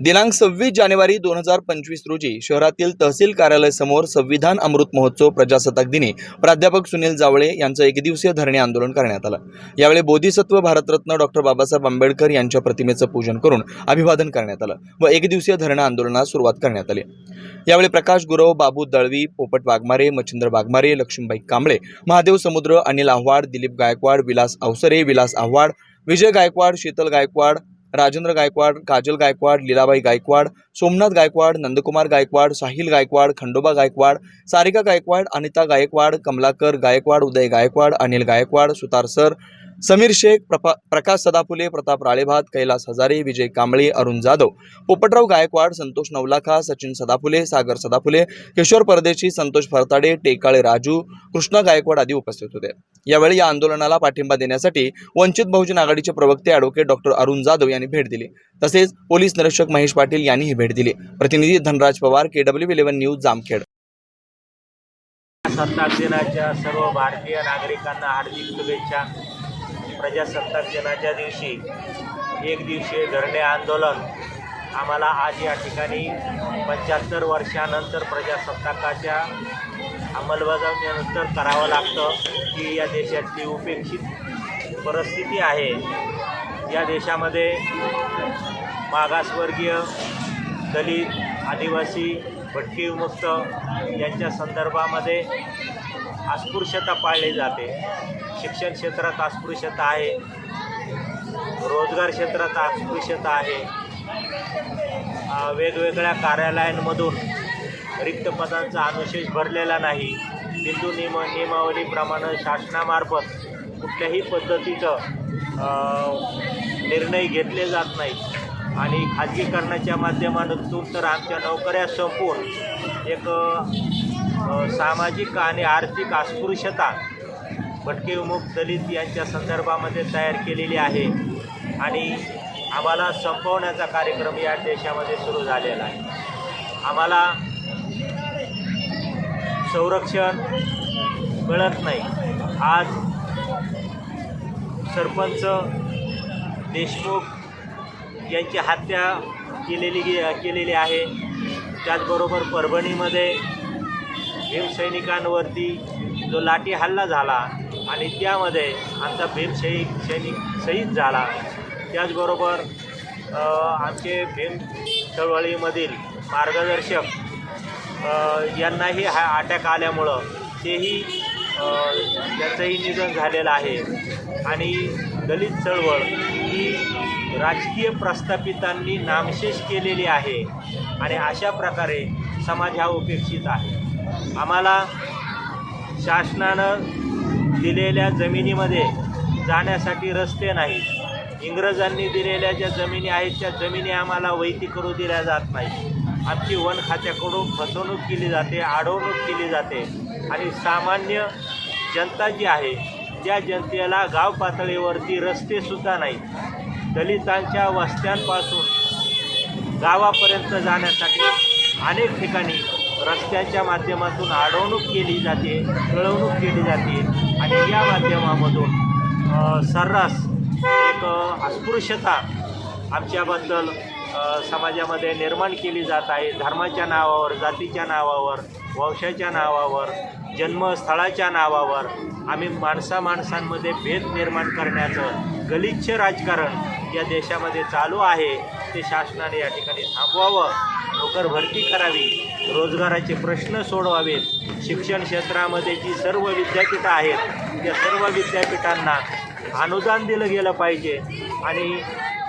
दिनांक सव्वीस जानेवारी दोन हजार पंचवीस रोजी शहरातील तहसील कार्यालय समोर संविधान अमृत महोत्सव प्रजासत्ताक दिनी प्राध्यापक सुनील जावळे यांचं एकदिवसीय धरणे आंदोलन करण्यात आलं. यावेळी बोधिसत्व भारतरत्न डॉक्टर बाबासाहेब आंबेडकर यांच्या प्रतिमेचं पूजन करून अभिवादन करण्यात आलं व एकदिवसीय धरणं आंदोलनास सुरुवात करण्यात आली. यावेळी प्रकाश गुरव बाबू दळवी पोपट वाघमारे मच्छिंद्र वाघमारे लक्ष्मीबाई कांबळे महादेव समुद्र अनिल आव्हाड दिलीप गायकवाड विलास अवसरे विलास आव्हाड विजय गायकवाड शीतल गायकवाड राजेंद्र गायकवाड काजल गायकवाड लीलाबाई गायकवाड सोमनाथ गायकवाड नंदकुमार गायकवाड साहिल गायकवाड खंडोबा गायकवाड सारिका गायकवाड अनिता गायकवाड कमलाकर गायकवाड उदय गायकवाड अनिल गायकवाड सुतार सर समीर शेख प्रपा प्रकाश सदाफुले प्रताप राळेभात कैलास हजारे विजय कांबळे अरुण जाधव पोपटराव गायकवाड संतोष नवलाखा सचिन सदाफुले सागर सदाफुले किशोर परदेशी संतोष फरताडे टेकाळे राजू कृष्णा गायकवाड आदी उपस्थित होते. यावेळी या आंदोलनाला पाठिंबा देण्यासाठी वंचित बहुजन आघाडीचे प्रवक्ते ॲडव्होकेट डॉक्टर अरुण जाधव यांनी भेट दिली. तसेच पोलीस निरीक्षक महेश पाटील यांनीही भेट दिली. प्रतिनिधी Dhanraj Pawar K W eleven news Jamkhed. प्रजासत्ताक दिनाच्या सर्व भारतीय नागरिकांना हार्दिक शुभेच्छा. प्रजासत्ताक दिनाच्या दिवशी एक दिवसीय धरणे आंदोलन आम्हाला आज या ठिकाणी पंच्याहत्तर वर्षानंतर प्रजासत्ताकाच्या अंमलबजावणीनंतर करावं लागतं की या देशातली उपेक्षित परिस्थिती आहे. या देशामध्ये मागासवर्गीय दलित आदिवासी भटकीमुक्त यांच्या संदर्भामध्ये अस्पृश्यता पाळली जाते. शिक्षण क्षेत्रात अस्पृश्यता आहे. रोजगार क्षेत्रात अस्पृश्यता आहे. वेगवेगळ्या कार्यालयांमधून रिक्त पदांचा अनुशेष भरलेला नाही. बिंदू नियम नियमावलीप्रमाणे शासनामार्फत कुठल्याही पद्धतीचं निर्णय घेतले जात नाहीत. आणि खाजगीकरणाच्या माध्यमातून तर आमच्या नोकऱ्या संपून एक सामाजिक आणि आर्थिक अस्पृश्यता भटके विमुक्त दलित यांच्या संदर्भामध्ये तयार केलेली आहे आणि आम्हाला संपवण्याचा कार्यक्रम या देशामध्ये सुरू झालेला आहे. आम्हाला संरक्षण मिळत नाही. आज सरपंच देशमुख यांची हत्या केलेली गे- केलेली आहे. त्याचबरोबर परभणीमध्ये भीमसैनिकांवरती जो लाठी हल्ला झाला आणि त्यामध्ये आमचा भीमसैनिक सैनिक शहीद झाला. त्याचबरोबर आमचे भीम चळवळीमधील मार्गदर्शक यांनाही हा अटॅक आल्यामुळं तेही त्याचंही निधन झालेलं आहे. आणि दलित चळवळ ही राजकीय प्रस्थापितांनी नामशेष केलेली आहे आणि अशा प्रकारे समाज हा उपेक्षित आहे. आम्हाला शासनानं दिलेल्या जमिनीमध्ये जाण्यासाठी रस्ते नाहीत. इंग्रजांनी दिलेल्या ज्या जमिनी आहेत त्या जमिनी आम्हाला वैती करू दिल्या जात नाही आमची वन खात्याकडून फसवणूक केली जाते अडवणूक केली जाते. आणि सामान्य जनता जी आहे त्या जनतेला गाव पातळीवरती रस्तेसुद्धा नाहीत. दलितांच्या वस्त्यांपासून गावापर्यंत जाण्यासाठी अनेक ठिकाणी रस्त्याच्या माध्यमातून अडवणूक केली जाते कळवणूक केली जाते आणि या माध्यमामधून सर्रास एक अस्पृश्यता आमच्याबद्दल समाजामध्ये निर्माण केली जात आहे. धर्माच्या नावावर जातीच्या नावावर वंशाच्या नावावर जन्मस्थळाच्या नावावर आम्ही माणसा माणसांमध्ये भेद निर्माण करण्याचं गलिच्छ राजकारण या देशामध्ये चालू आहे ते शासनाने या ठिकाणी थांबवावं नोकर भरती करावी रोजगाराचे प्रश्न सोडवावेत. शिक्षण क्षेत्रामध्ये जी सर्व विद्यापीठं आहेत त्या सर्व विद्यापीठांना अनुदान दिलं गेलं पाहिजे. आणि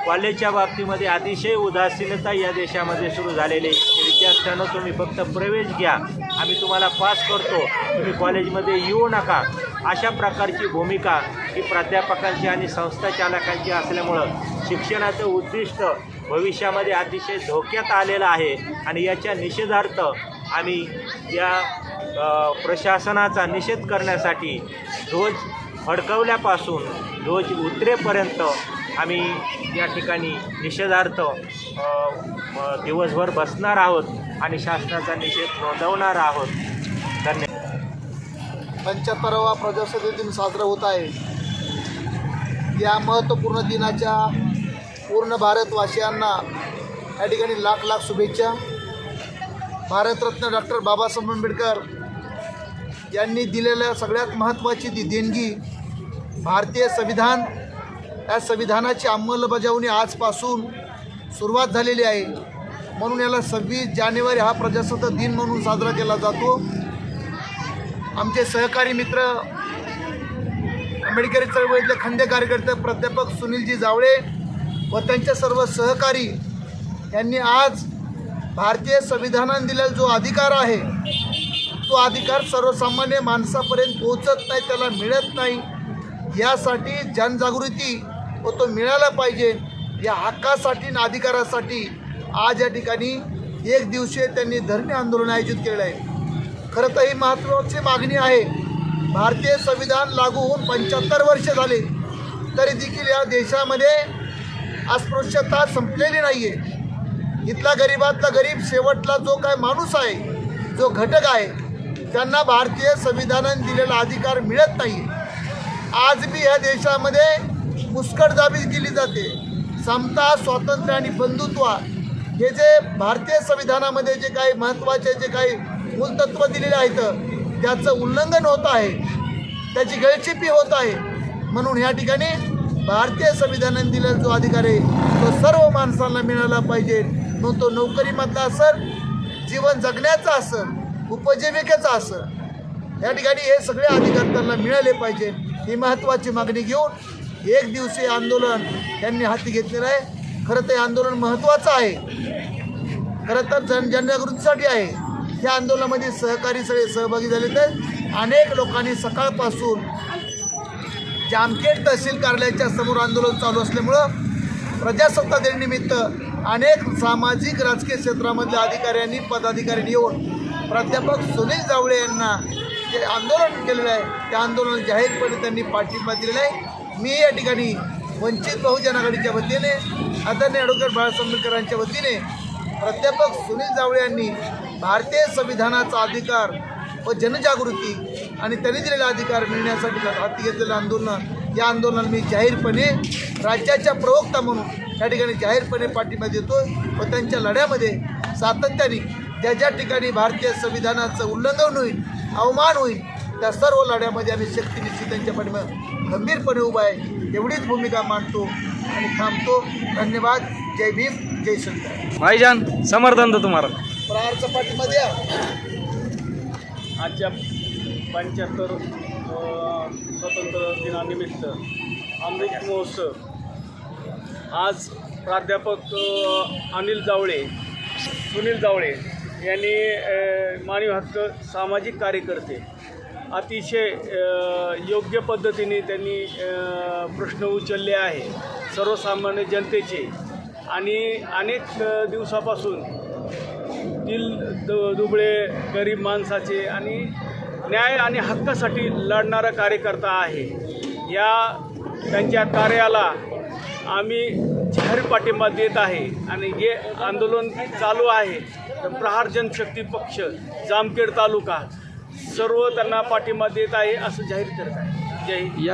कॉलेजच्या बाबतीमध्ये अतिशय उदासीनता या देशामध्ये सुरू झालेली आहे. विद्यार्थ्यांना तुम्ही फक्त प्रवेश घ्या. आम्ही तुम्हाला पास करतो. तुम्ही कॉलेजमध्ये येऊ नका. अशा प्रकारची भूमिका ही प्राध्यापकांची आणि संस्था चालकांची असल्यामुळं शिक्षणाचं उद्दिष्ट भविष्यामध्ये अतिशय धोक्यात आलेलं आहे. आणि याच्या निषेधार्थ आम्ही या प्रशासनाचा निषेध करण्यासाठी ध्वज फडकवल्यापासून ध्वज उतरेपर्यंत आम्ही या ठिकाणी निषेधार्थ दिवसभर बसणार आहोत आणि शासनाचा निषेध नोंदवणार आहोत. धन्यवाद पंच्याहत्तरावा प्रजासत्ताक दिन साजरा होत आहे. या महत्त्वपूर्ण दिनाच्या पूर्ण भारतवासियांना या ठिकाणी लाख लाख शुभेच्छा. भारतरत्न डॉक्टर बाबासाहेब आंबेडकर यांनी दिलेल्या सगळ्यात महत्त्वाची ती देणगी भारतीय संविधान या संविधानाची अंमलबजावणी आजपासून सुरुवात झालेली आहे. म्हणून याला सव्वीस जानेवारी हा प्रजासत्ताक दिन म्हणून साजरा केला जातो. आमचे सहकारी मित्र आंबेडकरी चळवळीतले खंडे कार्यकर्ते प्राध्यापक सुनीलजी जावळे व त्यांच्या सर्व सहकारी यांनी आज भारतीय संविधानाने दिलेला जो अधिकार आहे तो अधिकार सर्वसामान्य माणसापर्यंत पोहोचत नाही त्याला मिळत नाही. यासाठी जनजागृती व तो मिळाला पाहिजे या हक्कासाठी आणि अधिकारासाठी आज या ठिकाणी एक दिवशीय त्यांनी धरणे आंदोलन आयोजित केलेलं आहे. खरं तर ही महत्त्वाची मागणी आहे. भारतीय संविधान लागू होऊन पंच्याहत्तर वर्ष झाले तरी देखील या देशामध्ये अस्पृश्यता संपलेली नाही आहे इथला गरीबातला गरीब शेवटला जो काय माणूस आहे जो घटक आहे त्यांना भारतीय संविधानाने दिलेला अधिकार मिळत नाही आज बी ह्या देशामध्ये मुस्कटदाबी केली जाते. समता स्वातंत्र्य आणि बंधुत्व हे जे भारतीय संविधानामध्ये जे काही महत्त्वाचे जे काही मूलतत्व दिलेले आहेत त्याचं उल्लंघन होत आहे. त्याची गळचिपी होत आहे. म्हणून ह्या ठिकाणी भारतीय संविधानाने दिलेला जो अधिकार आहे तो सर्व माणसांना मिळाला पाहिजे. मग तो नोकरीमधला असेल जीवन जगण्याचा असेल उपजीविकेचा असेल या ठिकाणी हे सगळे अधिकार त्यांना मिळाले पाहिजे. ही महत्त्वाची मागणी घेऊन एक दिवसीय आंदोलन त्यांनी हाती घेतलेलं आहे. खरं तर हे आंदोलन महत्त्वाचं आहे. खरं तर जन जनजागृतीसाठी आहे. या आंदोलनामध्ये सहकारी सगळे सहभागी झाले तर अनेक लोकांनी सकाळपासून जामखेड तहसील कार्यालयाच्या समोर आंदोलन चालू असल्यामुळं प्रजासत्ताक दिनानिमित्त अनेक सामाजिक राजकीय क्षेत्रामधल्या अधिकाऱ्यांनी पदाधिकाऱ्यांनी येऊन प्राध्यापक सुनील जावळे यांना जे आंदोलन केलेलं आहे त्या आंदोलन जाहीरपणे त्यांनी पाठिंबा दिलेला आहे. मी या ठिकाणी वंचित बहुजन आघाडीच्या वतीने आदरणीय ॲडव्होकेट बाळासाहेब आंबेडकरांच्या वतीने प्राध्यापक सुनील जावळे यांनी भारतीय संविधानाचा अधिकार व जनजागृती आणि त्यांनी दिलेला अधिकार मिळण्यासाठी हाती घेतलेलं आंदोलन या आंदोलनाला मी जाहीरपणे राज्याच्या प्रवक्ता म्हणून या ठिकाणी जाहीरपणे पाठिंबा देतो व त्यांच्या लढ्यामध्ये सातत्याने ज्या ज्या ठिकाणी भारतीय संविधानाचं उल्लंघन होईल अवमान होईल. त्या सर्व लढ्यामध्ये आम्ही शक्तीनिश्चित त्यांच्या पाठीमागे गंभीरपणे उभा आहे. एवढीच भूमिका मांडतो आणि थांबतो. धन्यवाद. जय भीम. जय शंकर भाईजान समर्थन दो तुम्हाला. प्रहारचा पाठिंबा द्या. आजच्या पंच्याहत्तर स्वातंत्र्य दिनानिमित्त अमृत महोत्सव. आज प्राध्यापक अनिल जावळे सुनील जावळे यांनी मानवी हक्क सामाजिक कार्यकर्ते अतिशय योग्य पद्धतीने त्यांनी प्रश्न उचलले आहे. सर्वसामान्य जनतेचे आणि अनेक दिवसापासून दिल दु दुबळे गरीब माणसाचे आणि न्याय आणि हक्कासाठी लढणारा कार्यकर्ता आहे. या त्यांच्या कार्याला आम्ही जाहीर पाठिंबा देत आहे आणि हे आंदोलन चालू आहे. प्रहार जनशक्ती पक्ष जामखेड तालुका सर्व त्यांना पाठिंबा देत आहे असं जाहीर करत आहे. जय